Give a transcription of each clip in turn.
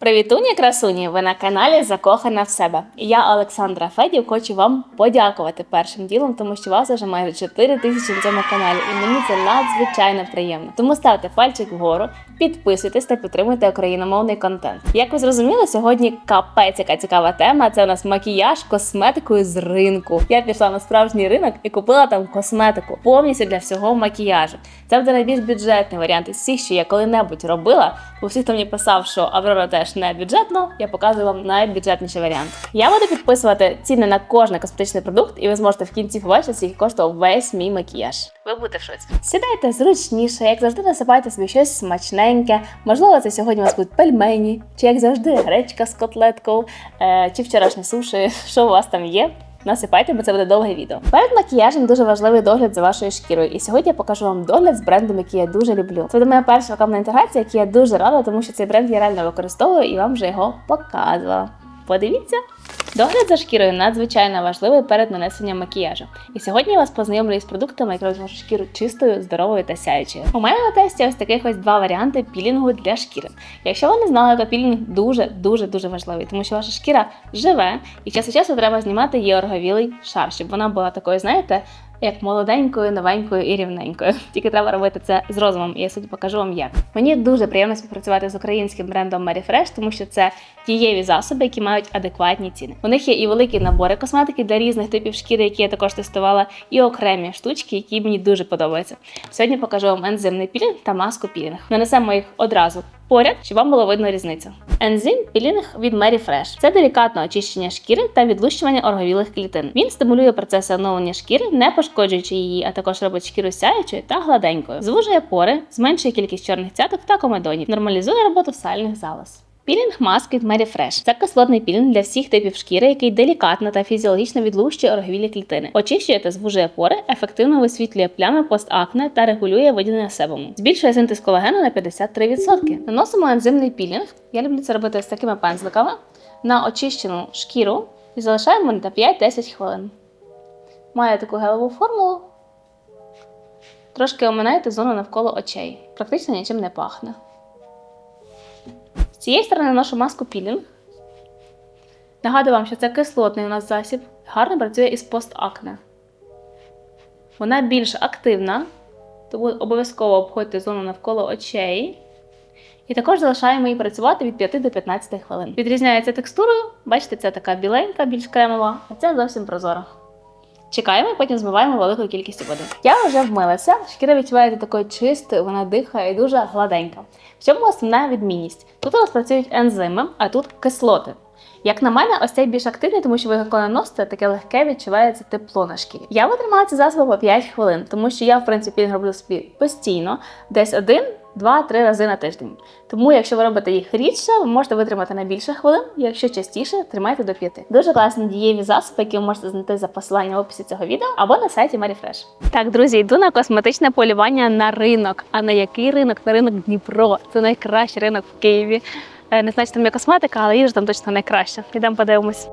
Привітуні, красуні! Ви на каналі Закохана в себе. І я, Олександра Федів, хочу вам подякувати першим ділом, тому що вас вже майже 4 тисячі на цьому каналі, і мені це надзвичайно приємно. Тому ставте пальчик вгору, підписуйтесь та підтримуйте україномовний контент. Як ви зрозуміли, сьогодні капець яка цікава тема. Це у нас макіяж косметикою з ринку. Я пішла на справжній ринок і купила там косметику повністю для всього макіяжу. Це буде найбільш бюджетний варіант із всіх, що я коли-небудь робила. У всіх, хто мені писав, що Аврора теж не бюджетно, я показую вам найбюджетніший варіант. Я буду підписувати ціни на кожний косметичний продукт, і ви зможете в кінці побачити, скільки коштував весь мій макіяж. Ви будете в шоці. Сідайте зручніше, як завжди, насипайте собі щось смачненьке. Можливо, це сьогодні у вас будуть пельмені, чи як завжди, гречка з котлеткою, е, чи вчорашні суші, що у вас там є. Насипайте, бо це буде довге відео. Перед макіяжем дуже важливий догляд за вашою шкірою. І сьогодні я покажу вам догляд з брендом, який я дуже люблю. Це буде моя перша рекламна інтеграція, яку я дуже рада, тому що цей бренд я реально використовую і вам вже його показувала. Подивіться. Догляд за шкірою надзвичайно важливий перед нанесенням макіяжу. І сьогодні я вас познайомлю з продуктами, які роблять шкіру чистою, здоровою та сяючою. У мене на тесті ось таких ось два варіанти пілінгу для шкіри. Якщо ви не знали, то пілінг дуже дуже дуже важливий, тому що ваша шкіра живе, і час від часу треба знімати її орговілий шар, щоб вона була такою, знаєте. Як молоденькою, новенькою і рівненькою. Тільки треба робити це з розумом, і я сьогодні покажу вам як. Мені дуже приємно співпрацювати з українським брендом Merryfresh, тому що це дієві засоби, які мають адекватні ціни. У них є і великі набори косметики для різних типів шкіри, які я також тестувала, і окремі штучки, які мені дуже подобаються. Сьогодні покажу вам ензимний пілінг та маску пілінг. Нанесемо їх одразу поряд, щоб вам було видно різницю. Ензим пілінг від Mary Fresh. Це делікатне очищення шкіри та відлущування орговілих клітин. Він стимулює процеси оновлення шкіри, не пошкоджуючи її, а також робить шкіру сяючою та гладенькою. Звужує пори, зменшує кількість чорних цяток та комедонів, нормалізує роботу сальних залоз. Пілінг маск від Mary Fresh. Це кислотний пілінг для всіх типів шкіри, який делікатно та фізіологічно відлущує орговілі клітини, очищує та звужує пори, ефективно висвітлює плями постакне та регулює виділення себуму. Збільшує синтез колагену на 53%. Наносимо ензимний пілінг. Я люблю це робити з такими пензликами на очищену шкіру і залишаємо на 5-10 хвилин. Має таку гелеву формулу. Трошки оминаєте зону навколо очей. Практично нічим не пахне. Цієї сторони наношу маску пілінг. Нагадую вам, що це кислотний у нас засіб, гарно працює із постакне. Вона більш активна, тому обов'язково обходьте зону навколо очей. І також залишаємо її працювати від 5 до 15 хвилин. Відрізняється текстурою, бачите, це така біленька, більш кремова, а це зовсім прозора. Чекаємо потім змиваємо великою кількістю води. Я вже вмилася, шкіра відчувається такою чистою, вона дихає і дуже гладенька. В чому основна відмінність? Тут у нас працюють ензими, а тут кислоти. Як на мене, ось цей більш активний, тому що ви його коли носите, таке легке відчувається тепло на шкірі. Я витримала ці засоби по 5 хвилин, тому що я, в принципі, роблю собі постійно, десь один. Два-три рази на тиждень. Тому, якщо ви робите їх рідше, ви можете витримати на більше хвилин, якщо частіше, тримайте до п'яти. Дуже класні дієві засоби, які ви можете знайти за посиланням в описі цього відео або на сайті Merryfresh. Так, друзі, йду на косметичне полювання на ринок. А на який ринок? На ринок Дніпро. Це найкращий ринок в Києві. Е, Не знаю, чи там є косметика, але їжа там точно найкраща. Ідемо подивимось.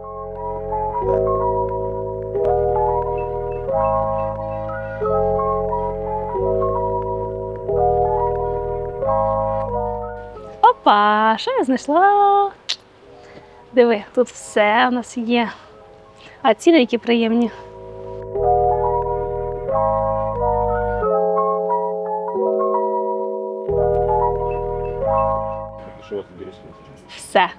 Опа, що я знайшла? Диви, тут все у нас є. А ціни які приємні. Все.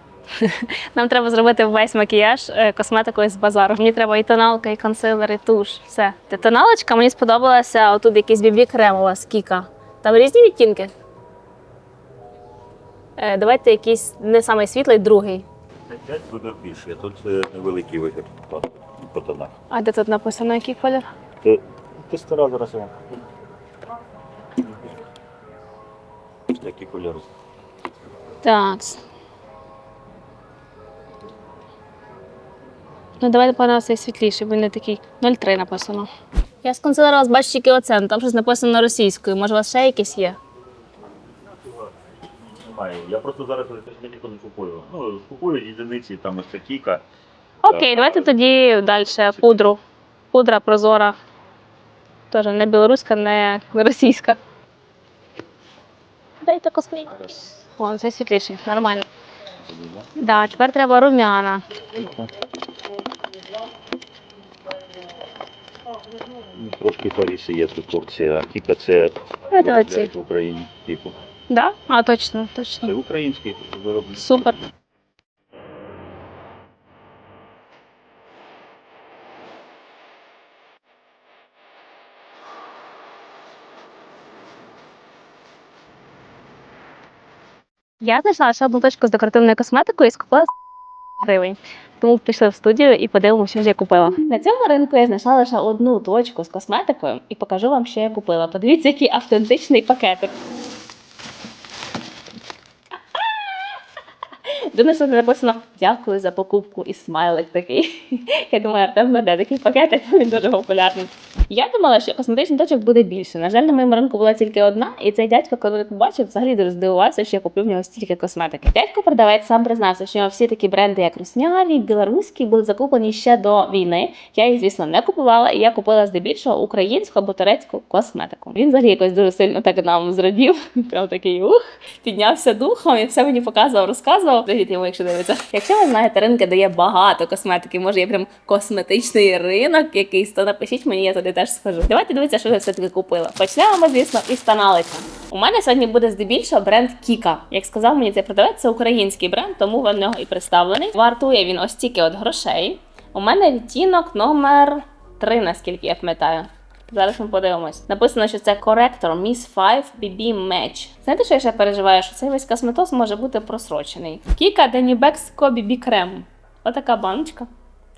Нам треба зробити весь макіяж е, косметикою з базару. Мені треба і тоналка, і консилер, і туш. Все. Та Тоналочка мені сподобалася. Отут якийсь бібі крем у вас кіка. Там різні відтінки. Е, Давайте якийсь не самий світлий, другий. 5 вибір більше, тут е, невеликий вибір по, тонах. А де тут написано, який колір? Ти, ти стара зараз. Які кольори? Так. Ну, давайте пане цей світліший, бо він не такий 0,3 написано. Я з консилера вас бачу тільки оце, ну, там щось написано російською. Може, у вас ще якесь є? Немає. Я просто зараз нікого не купую. Ну, купую єдиниці, там ось ця кіка. Окей, давайте тоді далі пудру. Пудра прозора. Теж не білоруська, не російська. Дайте косплей. О, це світліший, нормально. да? Тепер треба рум'яна. Ну, Трошки Паріси є тут порція, а Кіка це це в Україні. Типу. Да? А, точно, Це точно. український виробник. Супер. Я знайшла ще одну точку з декоративною косметикою і скупила гривень. Тому пішли в студію і подивимося, що ж я купила. На цьому ринку я знайшла лише одну точку з косметикою і покажу вам, що я купила. Подивіться, який автентичний пакетик. Донизу написано дякую за покупку і смайлик такий. Я думаю, Артем знайде такий пакетик, він дуже популярний. Я думала, що косметичних точок буде більше. На жаль, на моєму ринку була тільки одна, і цей дядько, коли побачив, взагалі дуже здивувався, що я куплю в нього стільки косметики. Дядько продавець сам признався, що всі такі бренди, як Русняві, білоруські, були закуплені ще до війни. Я їх, звісно, не купувала, і я купила здебільшого українську або турецьку косметику. Він взагалі якось дуже сильно так нам зрадів. Прям такий ух, піднявся духом і все мені показував, розказував. Привіт якщо дивиться. Якщо ви знаєте ринки, де є багато косметики, може є прям косметичний ринок якийсь, то напишіть мені, я туди теж схожу. Давайте дивитися, що я все-таки купила. Почнемо ми, звісно, із тоналика. У мене сьогодні буде здебільшого бренд Кіка. Як сказав мені цей продавець, це український бренд, тому в нього і представлений. Вартує він ось тільки от грошей. У мене відтінок номер 3, наскільки я пам'ятаю. Зараз ми подивимось. Написано, що це коректор Miss 5 BB Match. Знаєте, що я ще переживаю? Що цей весь косметоз може бути просрочений. Кіка Денібекско BB Крем. Отака баночка.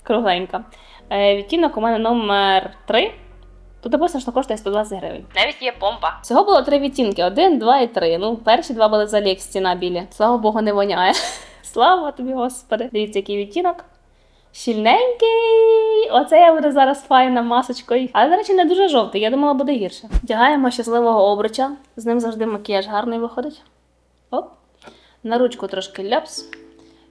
Кругленька. Е, відтінок у мене номер 3. Тут написано, що коштує 120 гривень. Навіть є помпа. Всього було три відтінки: один, два і три. Ну, перші два були за лік стіна білі. Слава Богу, не воняє. Слава тобі, Господи. Дивіться, який відтінок. Щільненький. Оце я буду зараз файна масочкою. Але, до речі, не дуже жовтий. Я думала, буде гірше. Вдягаємо щасливого обруча. З ним завжди макіяж гарний виходить. Оп. На ручку трошки ляпс.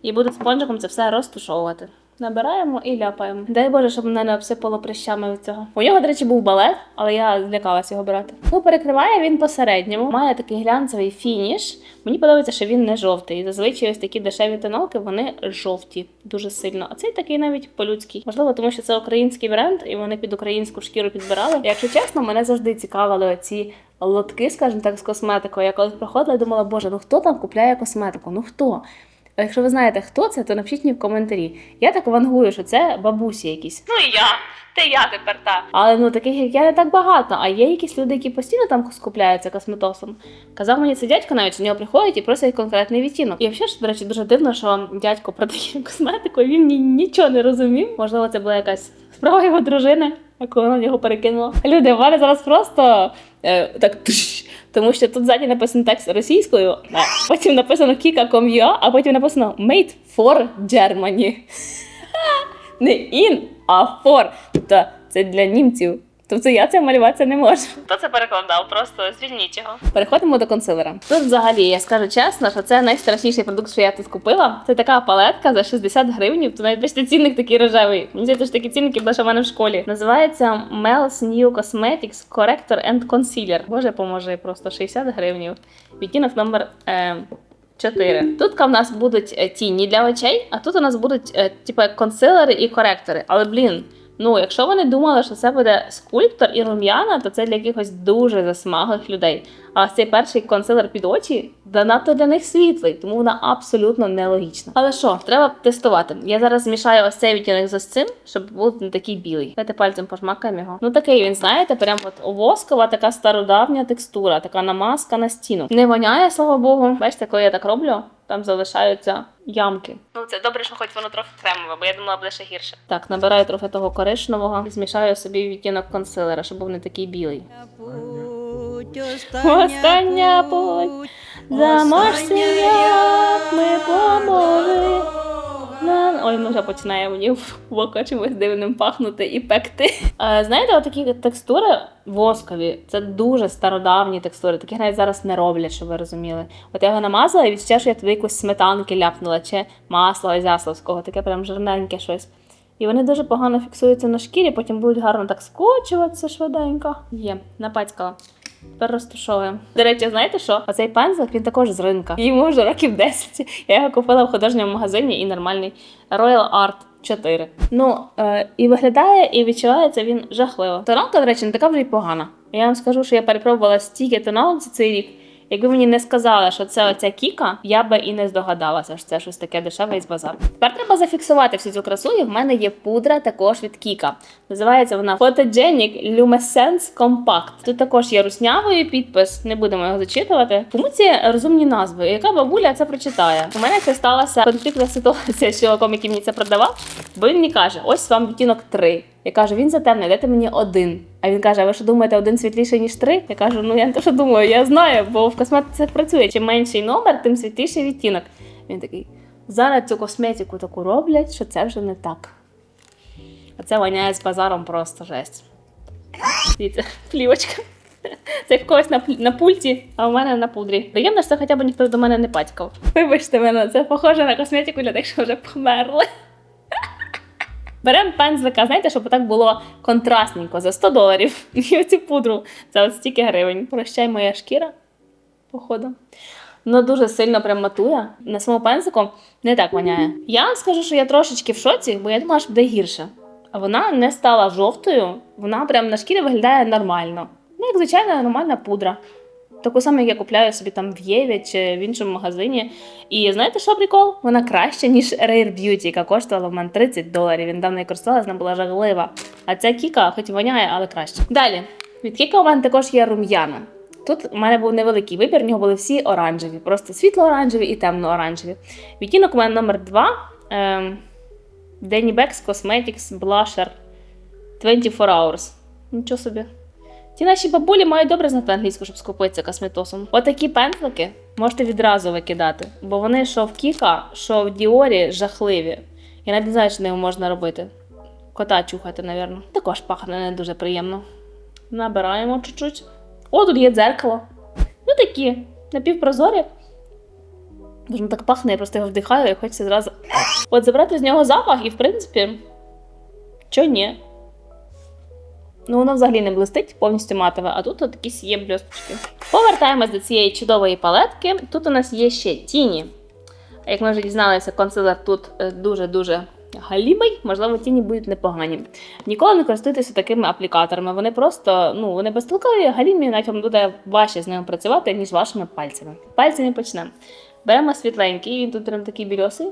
І буду спонжиком це все розтушовувати. Набираємо і ляпаємо. Дай Боже, щоб мене не обсипало прищами від цього. У нього, до речі, був балет, але я злякалася його брати. Ну, перекриває він посередньому. Має такий глянцевий фініш. Мені подобається, що він не жовтий. Зазвичай ось такі дешеві тонalки, вони жовті дуже сильно. А цей такий навіть по-людський. Можливо, тому що це український бренд, і вони під українську шкіру підбирали. Якщо чесно, мене завжди цікавили оці лотки, скажімо так, з косметикою. Я коли проходила, я думала, боже, ну хто там купляє косметику? Ну хто? А Якщо ви знаєте, хто це, то напишіть мені в коментарі. Я так вангую, що це бабусі якісь. Ну і я, ти я тепер та. Але ну таких як я не так багато. А є якісь люди, які постійно там скупляються косметосом. Казав мені це дядько навіть, до нього приходять і просять конкретний відтінок. І взагалі до речі, дуже дивно, що дядько продає косметику, він ні, нічого не розумів. Можливо, це була якась справа його дружини, яку вона його перекинула. Люди, в мене зараз просто е, так. тш, тому що тут ззаді написано текст російською, а потім написано Kika.com.ua, а потім написано Made for Germany. Не in, а for. Тобто це для німців. Тобто я це малювати не можу. Хто це перекладав? Просто звільніть його. Переходимо до консилера. Тут взагалі я скажу чесно, що це найстрашніший продукт, що я тут купила. Це така палетка за 60 гривень. То навіть бачите, цінник такий рожевий. Мені здається, що такі цінники були ще в мене в школі. Називається Mel's New Cosmetics Corrector and Concealer. Боже, поможи, просто 60 гривень. Відтінок номер. Е... 4. Тут в нас будуть е, тіні для очей, а тут у нас будуть е, типу консилери і коректори. Але блін, ну якщо вони думали, що це буде скульптор і рум'яна, то це для якихось дуже засмаглих людей. А цей перший консилер під очі да надто для них світлий, тому вона абсолютно нелогічна. Але що, треба тестувати. Я зараз змішаю ось цей відтінок з ось цим, щоб був не такий білий. Давайте пальцем пожмакаємо його. Ну такий він, знаєте, прям от воскова така стародавня текстура, така намазка на стіну. Не воняє, слава Богу. Бачите, коли я так роблю, там залишаються ямки. Ну це добре, що хоч воно трохи кремове, бо я думала, буде ще гірше. Так, набираю трохи того коричневого і змішаю собі відтінок консилера, щоб був не такий білий. Путь, Остання путь, замажся, як ми помогли. На... Ой, ну вже починає мені в око чимось дивним пахнути і пекти. А, знаєте, отакі текстури воскові, це дуже стародавні текстури, таких навіть зараз не роблять, щоб ви розуміли. От я його намазала і відчуття, що я туди якусь сметанки ляпнула, чи масла ізяславського, таке прям жирненьке щось. І вони дуже погано фіксуються на шкірі, потім будуть гарно так скочуватися швиденько. Є, напацькала. Тепер розташовуємо. До речі, знаєте що? Оцей пензлик він також з ринка. Йому вже років 10. Я його купила в художньому магазині і нормальний Royal Art 4. Ну е, і виглядає, і відчувається він жахливо. Тоналка, до речі, не така вже й погана. Я вам скажу, що я перепробувала стільки тоналок за цей рік. Якби мені не сказали, що це оця кіка, я би і не здогадалася, що це щось таке дешеве із базару. Тепер треба зафіксувати всю цю красу, і в мене є пудра також від Кіка. Називається вона Photogenic Luminescence Compact. Тут також є руснявий підпис, не будемо його зачитувати. Кому ці розумні назви? Яка бабуля це прочитає? У мене це сталася конфліктна ситуація чоловіком, який мені це продавав, бо він мені каже: ось вам відтінок 3. Я кажу, він затемний, дайте мені один. А він каже: а ви що думаєте, один світліший, ніж три? Я кажу, ну я не те, що думаю, я знаю, бо в косметиці працює. Чим менший номер, тим світліший відтінок. Він такий. Зараз цю косметику таку роблять, що це вже не так. А це воняє з базаром просто жесть. Дивіться, плівочка. Це в когось на, на пульті, а у мене на пудрі. Приємно, що хоча б ніхто до мене не патькав. Вибачте мене, це похоже на косметику для тих, що вже померли. Беремо пензлика, знаєте, щоб так було контрастненько за 100 доларів. І оцю пудру за от стільки гривень. Прощай, моя шкіра, походу. Ну дуже сильно прям матує. На самому пензлику не так воняє. Я скажу, що я трошечки в шоці, бо я думала, що буде гірше. А вона не стала жовтою, вона прям на шкірі виглядає нормально. Ну, як звичайна нормальна пудра. Таку саму, як я купляю собі там в Єві чи в іншому магазині. І знаєте, що прикол? Вона краща, ніж Rare Beauty, яка коштувала в мене 30 доларів. Він давно не користувалася, вона була жаглива. А ця кіка, хоч і воняє, але краще. Далі, від кіка у мене також є рум'яна. Тут у мене був невеликий вибір, в нього були всі оранжеві, просто світло-оранжеві і темно-оранжеві. Відтінок у мене номер 2. Ем, Danny Bex Cosmetics Blusher 24 Hours. Нічого собі. Ті наші бабулі мають добре знати англійську, щоб скупитися косметосом. Отакі пензлики можете відразу викидати, бо вони що в Кіка, що в Діорі жахливі. Я навіть не знаю, що ними можна робити. Кота чухати, напевно. Також пахне не дуже приємно. Набираємо чуть-чуть. О, тут є дзеркало. Ну такі, напівпрозорі. Воно так пахне, я просто його вдихаю і хочеться зразу. От забрати з нього запах, і в принципі, чого ні? Ну, воно взагалі не блистить, повністю матове, а тут от якісь є блісточки. Повертаємось до цієї чудової палетки. Тут у нас є ще тіні. Як ми вже дізналися, консилер тут е, дуже-дуже галімий, можливо, тіні будуть непогані. Ніколи не користуйтеся такими аплікаторами. Вони просто ну, вони безтолкові, галімі, навіть вам буде важче з ними працювати, ніж вашими пальцями. Пальцями почнемо. Беремо світленький, він тут прям такий більосий.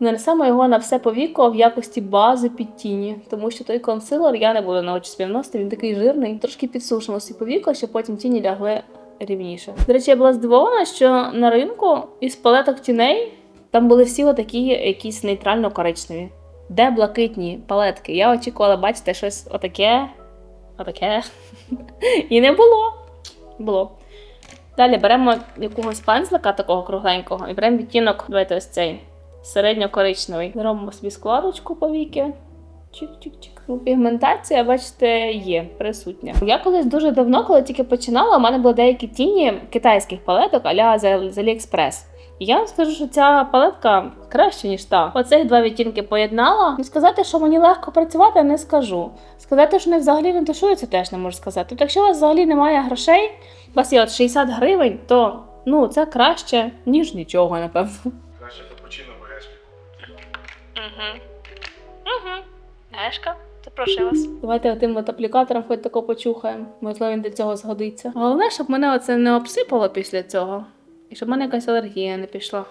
Нанесемо його на все повіко в якості бази під тіні, тому що той консилер я не буду на очі співносити, він такий жирний. Трошки підсушимо всі повіко, щоб потім тіні лягли рівніше. До речі, я була здивована, що на ринку із палеток тіней там були всі отакі якісь нейтрально-коричневі. Де блакитні палетки? Я очікувала бачити щось отаке, отаке. І не було. Було. Далі беремо якогось пензлика такого кругленького і беремо відтінок, давайте ось цей середньо-коричневий. Зробимо собі складочку по віки. Чик-чик-чик. Ну, пігментація, бачите, є присутня. Я колись дуже давно, коли тільки починала, у мене були деякі тіні китайських палеток а-ля з AliExpress. І я вам скажу, що ця палетка краще, ніж та. Оцих два відтінки поєднала. І сказати, що мені легко працювати, не скажу. Сказати, що вони взагалі не тушуються, теж не можу сказати. Тобто, якщо у вас взагалі немає грошей, у вас є от 60 гривень, то ну, це краще, ніж нічого, напевно. Угу. Угу. Вас. Давайте тим от аплікатором хоч тако почухаємо. Можливо, він до цього згодиться. Головне, щоб мене оце не обсипало після цього. І щоб в мене якась алергія не пішла.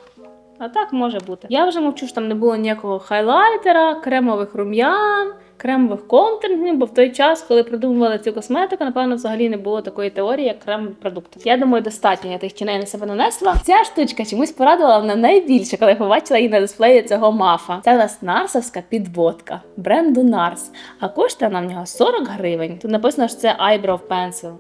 А так може бути. Я вже мовчу, що там не було ніякого хайлайтера, кремових рум'ян, кремових контурів, бо в той час, коли придумували цю косметику, напевно, взагалі не було такої теорії, як кремові продукти. Я думаю, достатньо я тих тіней на себе нанесла. Ця штучка чомусь порадувала мене найбільше, коли я побачила її на дисплеї цього мафа. Це у нас нарсовська підводка бренду Нарс. А коштує вона в нього 40 гривень. Тут написано, що це Eyebrow Pencil.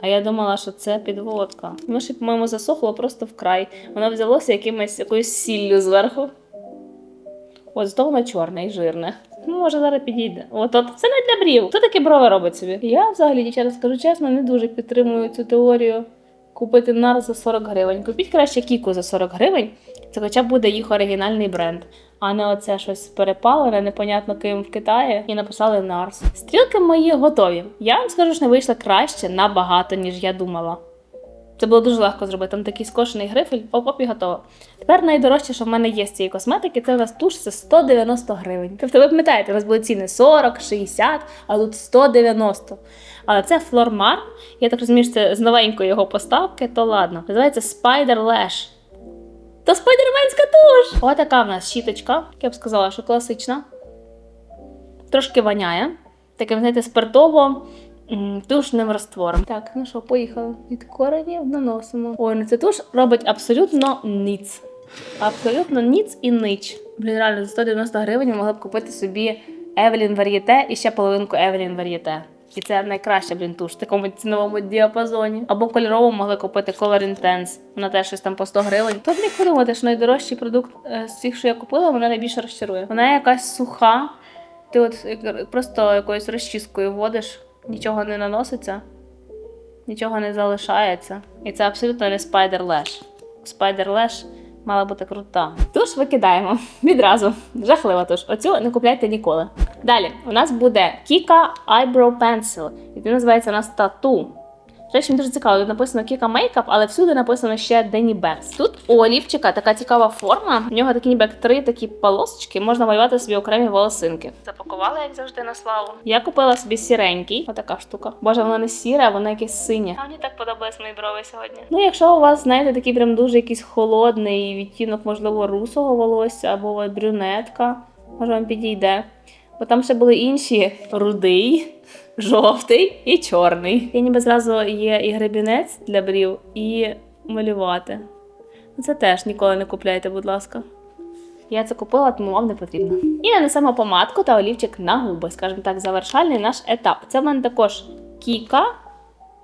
А я думала, що це підводка. Воно ще, по-моєму, засохло просто вкрай. Воно взялося якимось якоюсь сіллю зверху. Зато воно чорне і жирне. Ну, може, зараз підійде. От, от це не для брів. Хто такі брови робить собі? Я взагалі, дівчата, скажу чесно, не дуже підтримую цю теорію. Купити нар за 40 гривень. Купіть краще кіку за 40 гривень. Це хоча б буде їх оригінальний бренд. а не оце щось перепалене, непонятно ким в Китаї, і написали Нарс. Стрілки мої готові. Я вам скажу, що не вийшло краще набагато, ніж я думала. Це було дуже легко зробити. Там такий скошений грифель, оп-оп і готово. Тепер найдорожче, що в мене є з цієї косметики, це у нас туш це 190 гривень. Тобто, ви пам'ятаєте, у нас були ціни 40, 60, а тут 190. Але це Флормар. Я так розумію, що це з новенької його поставки, то ладно. Називається Spider Lash. То спайдерменська туш! Отака в нас щіточка, я б сказала, що класична. Трошки воняє. Таким, знаєте, спиртово тушним раствором. Так, ну що, поїхали. Від коренів наносимо. Ой, ну ця туш робить абсолютно ніц. Абсолютно ніц і нич. Блін, реально, за 190 гривень могли б купити собі Евелін Вар'єте і ще половинку Евелін Вар'єте. І це найкраща блін туш в такому ціновому діапазоні. Або кольорову могли купити Color Intense. Вона теж щось там по 100 гривень. Тут міг подумати, що найдорожчий продукт е, з всіх, що я купила, вона найбільше розчарує. Вона якась суха. Ти от просто якоюсь розчіскою вводиш, нічого не наноситься, нічого не залишається. І це абсолютно не Spider Lash. Spider Lash мала бути крута. Туш викидаємо відразу. Жахлива туш. Оцю не купляйте ніколи. Далі у нас буде Kika Eyebrow Pencil. І він називається у нас тату. Речі, мені дуже цікаво, тут написано Kika Makeup, але всюди написано ще Денні Бекс. Тут у олівчика така цікава форма. В нього такі ніби як три такі полосочки, можна малювати собі окремі волосинки. Запакувала, як завжди, на славу. Я купила собі сіренький, отака штука. Боже, воно не сіре, а воно якесь синє. А мені так подобались мої брови сьогодні. Ну, якщо у вас, знаєте, такий прям дуже якийсь холодний відтінок, можливо, русого волосся або брюнетка, може вам підійде. Бо там ще були інші рудий, жовтий і чорний. Я ніби зразу є і гребінець для брів, і малювати. Це теж ніколи не купляйте, будь ласка. Я це купила, тому вам не потрібно. І нанесемо помадку та олівчик на губи, скажімо так, завершальний наш етап. Це в мене також кіка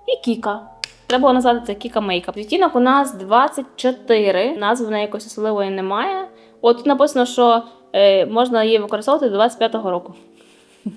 і кіка. Треба було назвати це Кіка Мейкап. Відтінок у нас 24. Назви в неї якось особливої немає. От тут написано, що можна її використовувати до 25-го року.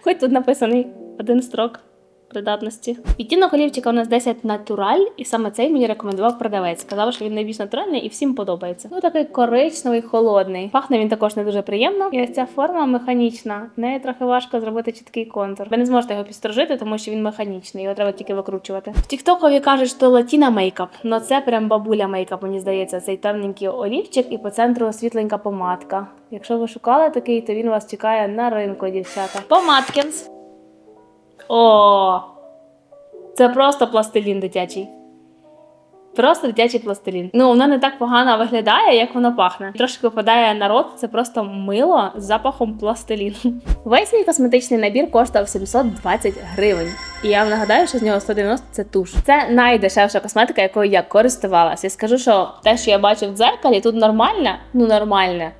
Хоч тут написаний один строк придатності. Відтінок олівчика у нас 10 натураль, і саме цей мені рекомендував продавець. Сказав, що він найбільш натуральний і всім подобається. Ну такий коричневий, холодний. Пахне він також не дуже приємно. І ось ця форма механічна. В неї трохи важко зробити чіткий контур. Ви не зможете його підстрижити, тому що він механічний, його треба тільки викручувати. В Тіктокові кажуть, що латіна мейкап. Ну це прям бабуля мейкап, мені здається. Цей темненький олівчик і по центру світленька помадка. Якщо ви шукали такий, то він вас чекає на ринку, дівчата. Помадкінс. О! Це просто пластилін дитячий. Просто дитячий пластилін. Ну, воно не так погано виглядає, як воно пахне. Трошки випадає на рот, це просто мило з запахом пластиліну. Весь мій косметичний набір коштував 720 гривень. І я вам нагадаю, що з нього 190 це туш. Це найдешевша косметика, якою я користувалася. Я скажу, що те, що я бачу в дзеркалі, тут нормальне, ну нормальне.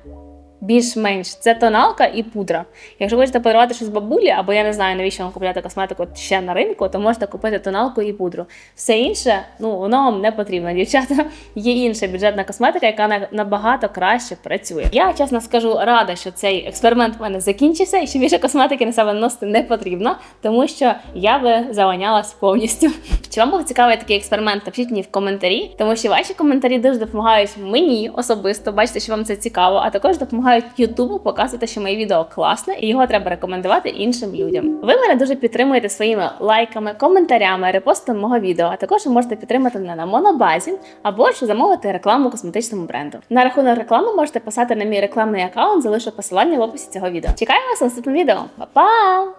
Більш-менш це тоналка і пудра. Якщо хочете подарувати щось бабулі, або я не знаю, навіщо вам купляти косметику ще на ринку, то можете купити тоналку і пудру. Все інше, ну воно вам не потрібно, дівчата. Є інша бюджетна косметика, яка на- набагато краще працює. Я чесно скажу, рада, що цей експеримент в мене закінчився, і що більше косметики на себе носити не потрібно, тому що я би заванялась повністю. Чи вам був цікавий такий експеримент? Напишіть мені в коментарі, тому що ваші коментарі дуже допомагають мені особисто. Бачите, що вам це цікаво, а також допомагають Ютубу показувати, що моє відео класне і його треба рекомендувати іншим людям. Ви мене дуже підтримуєте своїми лайками, коментарями, репостом мого відео. А також ви можете підтримати мене на монобазі або ж замовити рекламу косметичному бренду. На рахунок реклами можете писати на мій рекламний аккаунт, залишу посилання в описі цього відео. Чекаю вас на наступному відео. Па-па!